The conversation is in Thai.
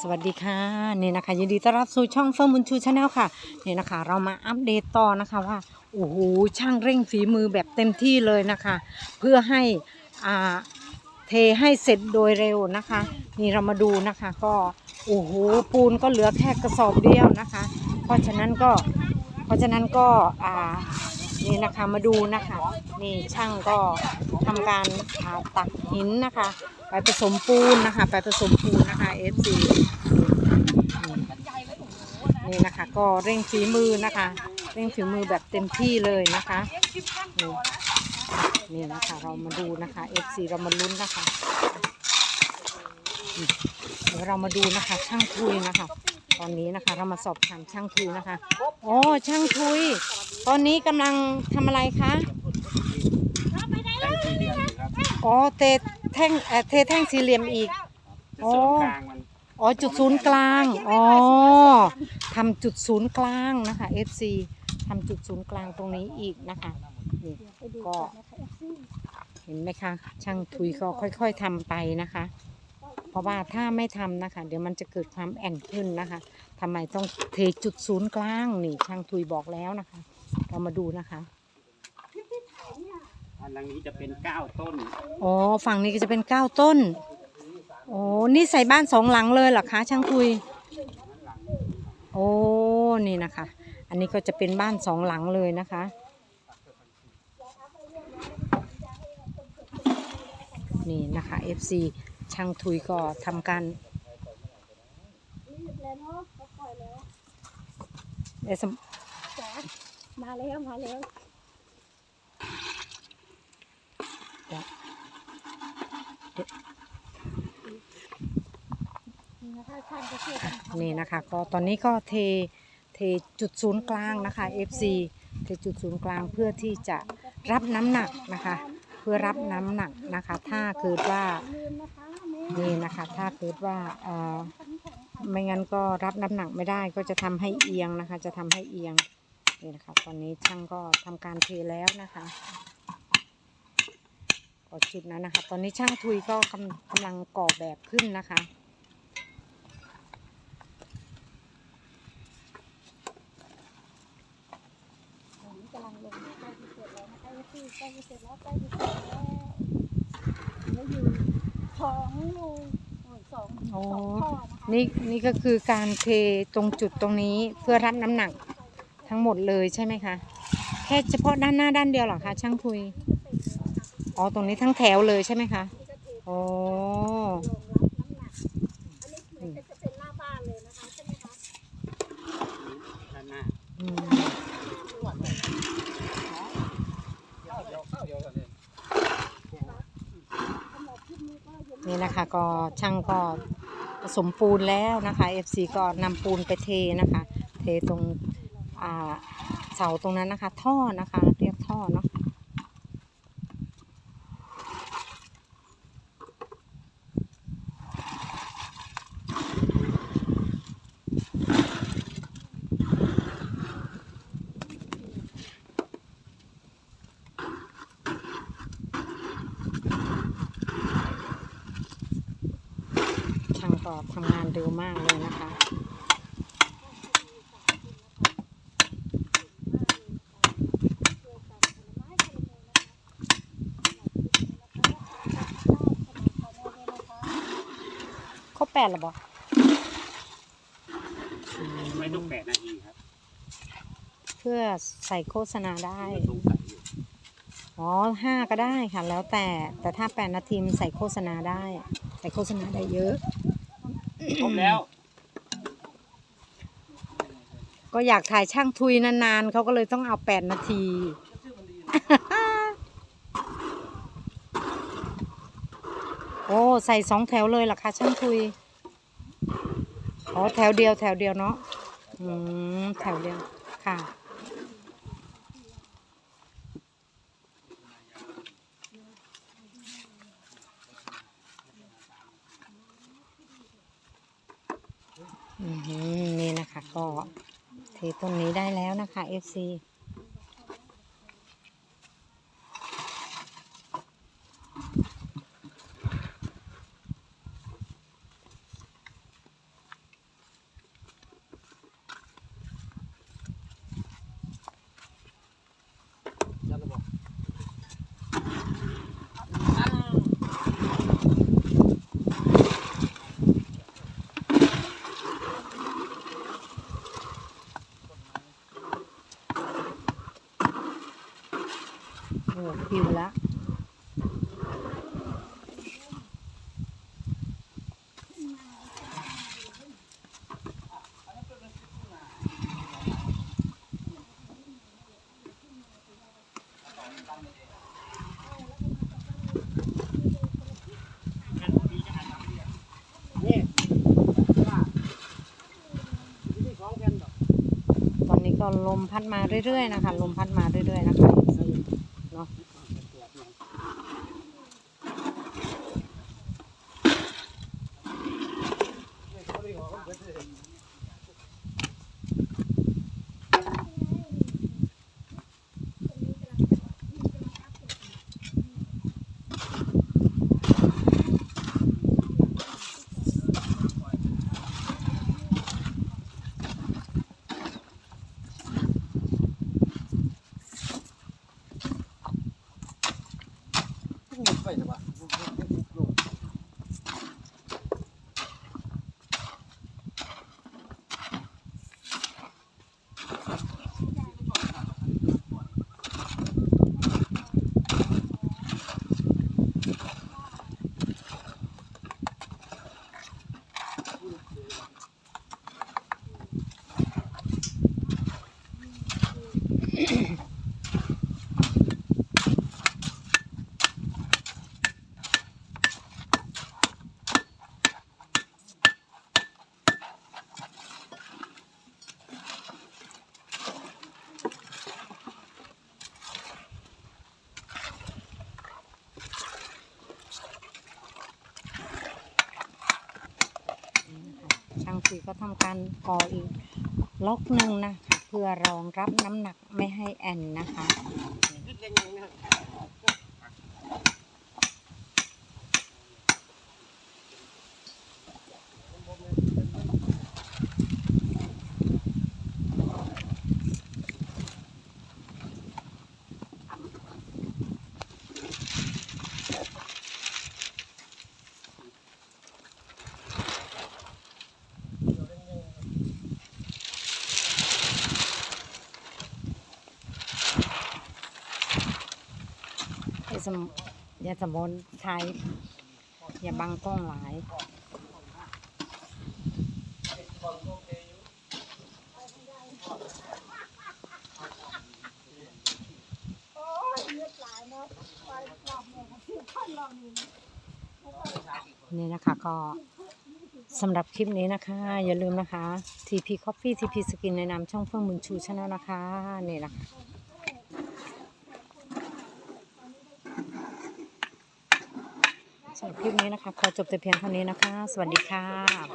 สวัสดีค่ะนี่นะคะยินดีต้อนรับสู่ช่องเฟิร์มบุญชูชาแนลค่ะนี่นะคะ เรามาอัปเดตต่อนะคะว่าโอ้โหช่างเร่งฝีมือแบบเต็มที่เลยนะคะ เพื่อให้อ่าเทให้เสร็จโดยเร็วนะคะ นี่เรามาดูนะคะ ก็โอ้โหปูนก็เหลือแค่กระสอบเดียวนะคะ เพราะฉะนั้นก็เพราะฉะนั้นก็อ่านี่นะคะมาดูนะคะ นี่ช่างก็ทำการาตักหินนะคะ ไปผสมปูนนะคะ ไปผสมปูน นะคะ FC นี่นะคะ ก็เร่งฝีมือนะคะ เร่งฝีมือแบบเต็มที่เลยนะคะนี่นี่นะคะ เรามาดูนะคะ FC เรามาลุ้นนะคะอืมเดี๋ยวเรามาดูนะคะ ช่างทุยนะคะ ตอนนี้นะคะเรามาสอบถามช่างทุยนะคะโอ้ช่างทุย ตอนนี้กำลังทำอะไรคะอ๋อเทแท่งเอ่อเทแท่งสี่เหลี่ยมอีก อ๋ออ๋อจุดศูนย์กลาง อ๋อทำจุดศูนย์กลางนะคะ FC ทำจุดศูนย์กลางตรงนี้อีกนะคะนี่ก็เห็นไหมคะช่างทุยก็ค่อย ๆทำไปนะคะ เพราะว่าถ้าไม่ทำนะคะ เดี๋ยวมันจะเกิดความแอนขึ้นนะคะทำไมต้องเทจุดศูนย์กลางนี่ช่างทุยบอกแล้วนะคะ เรามาดูนะคะอันหลังนี้จะเป็นเก้าต้น อ๋อ ฝั่งนี้ก็จะเป็นเก้าต้น โอ้นี่ใส่บ้านสองหลังเลยเหรอคะช่างคุย โอ้นี่นะคะ อันนี้ก็จะเป็นบ้านสองหลังเลยนะคะนี่นะคะ FC ช่างทุยก็ทำการเดี๋ยวสมมาแล้วมาแล้ว เดี๋ยว นี่นะคะก็ตอนนี้ก็เทเทจุดศูนย์กลางนะคะ FC เทจุดศูนย์กลางเพื่อที่จะรับน้ำหนักนะคะ เพื่อรับน้ำหนักนะคะ ถ้าเกิดว่านี่นะคะ ถ้าเกิดว่าเอ่อไม่งั้นก็รับน้ำหนักไม่ได้ก็จะทำให้เอียงนะคะ จะทำให้เอียงนี่นะคะตอนนี้ช่างก็ทำการเทแล้วนะคะก็จุดนั้นนะคะ ตอนนี้ช่างทุยก็กำกำลังก่อแบบขึ้นนะคะ ผมกำลังลงใกล้จะเสร็จแล้วนะคะที่ใกล้ จะเสร็จแล้วใกล้จะเสร็จแล้วเหลืออยู่สองลูกโอ้ยสองสโอ้องข้อนะคะนี่นี่ก็คือการเทตรงจุดตรงนี้เพื่อรับน้ำหนักทั้งหมดเลยใช่ไหมคะแค่เฉพาะด้านหน้าด้านเดียวเหรอคะช่างคุยอ๋อตรงนี้ทั้งแถวเลยใช่ไหมคะอ๋ออันนี้เหมือนจะเป็นหน้าบ้านเลยนะคะใช่ไหมคะ ด้านหน้า อืม นี่นะคะก็ช่างก็ผสมปูนแล้วนะคะ FC ก็นำปูนไปเทนะคะ เทตรงเสาตรงนั้นนะคะ ท่อนะคะ เรียกท่อเนาะ ก็ทำงานเร็วมากเลยนะคะครบแปดหรอบอกไม่ต้องแปดนาทีครับ เพื่อใส่โฆษณาได้สงสัยอยู่อ๋อห้าก็ได้ค่ะ แล้วแต่แต่ถ้าแปดนาทีมันใส่โฆษณาได้ ใส่โฆษณาได้เยอะ ครบแล้ว ก็อยากถ่ายช่างทุยนานๆเขาก็เลยต้องเอาแปดนาที โอ้ใส่สองแถวเลยเหรอคะช่างทุย อ๋อแถวเดียวแถวเดียวเนาะ อืมแถวเดียวค่ะ อือหือ นี่นะคะ ก็เทต้นนี้ได้แล้วนะคะ FC หคิวละตอนนี้ก็ลมพัดมาเรื่อยๆนะคะ ลมพัดมาเรื่อยๆนะคะ Африка. เนาะช่า คือก็ทำการก่ออีกล็อกหนึ่งนะคะ เพื่อรองรับน้ำหนักไม่ให้แอนนะคะ สมอย่าสมนใช้อย่าบังกล้องหลายโอ้ยเลือดไหลเนาะไปรอบหนึ่งคือขั้นรอบหนึ่งนี่นะคะก็สำหรับคลิปนี้นะคะ อย่าลืมนะคะ TP Coffee TP Skin ในนามช่องเฟื่องบุญชูชนลนะคะ นี่นะคะสำหรับ คลิปนี้นะคะ ขอจบแต่เพียงเท่านี้นะคะ สวัสดีค่ะ